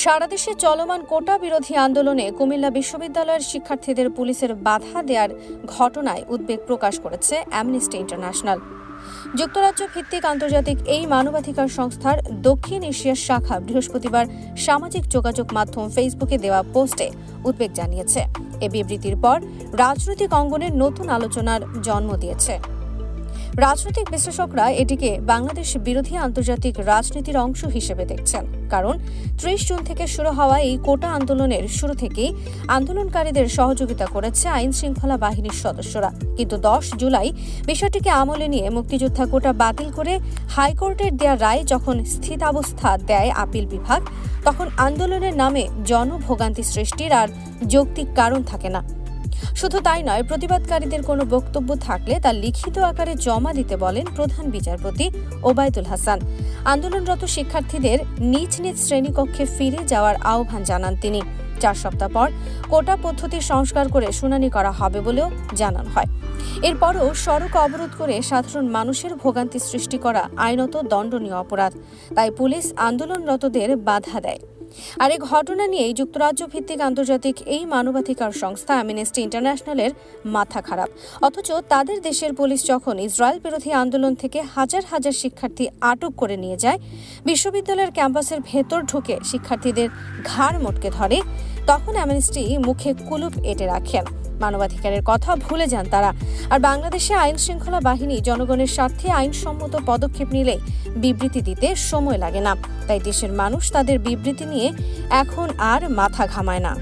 সারা দেশে চলমান কোটা বিরোধী আন্দোলনে কুমিল্লা বিশ্ববিদ্যালয়ের শিক্ষার্থীদের পুলিশের বাধা দেওয়ার ঘটনায় উদ্বেগ প্রকাশ করেছে অ্যামনেস্টি ইন্টারন্যাশনাল যুক্তরাজ্য ভিত্তিক আন্তর্জাতিক এই মানবাধিকার সংস্থার দক্ষিণ এশিয়ার শাখা বৃহস্পতিবার সামাজিক যোগাযোগ মাধ্যম ফেসবুকে দেওয়া পোস্টে উদ্বেগ জানিয়েছে। এ বিবৃতির পর রাজনৈতিক অঙ্গনের নতুন আলোচনার জন্ম দিয়েছে। রাজনৈতিক বিশ্লেষকরা এটিকে বাংলাদেশ বিরোধী আন্তর্জাতিক রাজনীতির অংশ হিসেবে দেখছেন। কারণ ত্রিশ জুন থেকে শুরু হওয়া এই কোটা আন্দোলনের শুরু থেকেই আন্দোলনকারীদের সহযোগিতা করেছে আইন শৃঙ্খলা বাহিনীর সদস্যরা। কিন্তু দশ জুলাই বিষয়টিকে আমলে নিয়ে মুক্তিযোদ্ধা কোটা বাতিল করে হাইকোর্টের দেয়া রায় যখন স্থিতাবস্থা দেয় আপিল বিভাগ, তখন আন্দোলনের নামে জনভোগান্তি সৃষ্টির আর যৌক্তিক কারণ থাকে না। শুধু তাই নয়, প্রতিবাদকারীদের কোনো বক্তব্য থাকলে তা লিখিত আকারে জমা দিতে বলেন প্রধান বিচারপতি ওবায়দুল হাসান। আন্দোলনরত শিক্ষার্থীদের নিজ নিজ শ্রেণীকক্ষে ফিরে যাওয়ার আহ্বান জানান তিনি। চার সপ্তাহ পর কোটা পদ্ধতি সংস্কার করে শুনানি করা হবে বলেও জানানো হয়। এরপরও সড়ক অবরোধ করে সাধারণ মানুষের ভোগান্তি সৃষ্টি করা আইনত দণ্ডনীয় অপরাধ। তাই পুলিশ আন্দোলনরতদের বাধা দেয়। আর এই ঘটনা নিয়েই যুক্তরাজ্য ভিত্তিক আন্তর্জাতিক এই মানবাধিকার সংস্থা অ্যামনেস্টি ইন্টারন্যাশনালের মাথা খারাপ। অথচ তাদের দেশের পুলিশ যখন ইসরায়েল বিরোধী আন্দোলন থেকে হাজার হাজার শিক্ষার্থী আটক করে নিয়ে যায়, বিশ্ববিদ্যালয়ের ক্যাম্পাসের ভেতর ঢুকে শিক্ষার্থীদের ঘাড় মোটকে ধরে তখন অ্যামনেস্টি মুখে কুলুপ এঁটে রাখেন। মানবাধিকারের কথা ভুলে যান তারা। আর বাংলাদেশে আইন শৃঙ্খলা বাহিনী জনগণের স্বার্থে আইনসম্মত পদক্ষেপ নিলে বিবৃতি দিতে সময় লাগে না। তাই দেশের মানুষ তাদের বিবৃতি নিয়ে এখন আর মাথা ঘামায় না।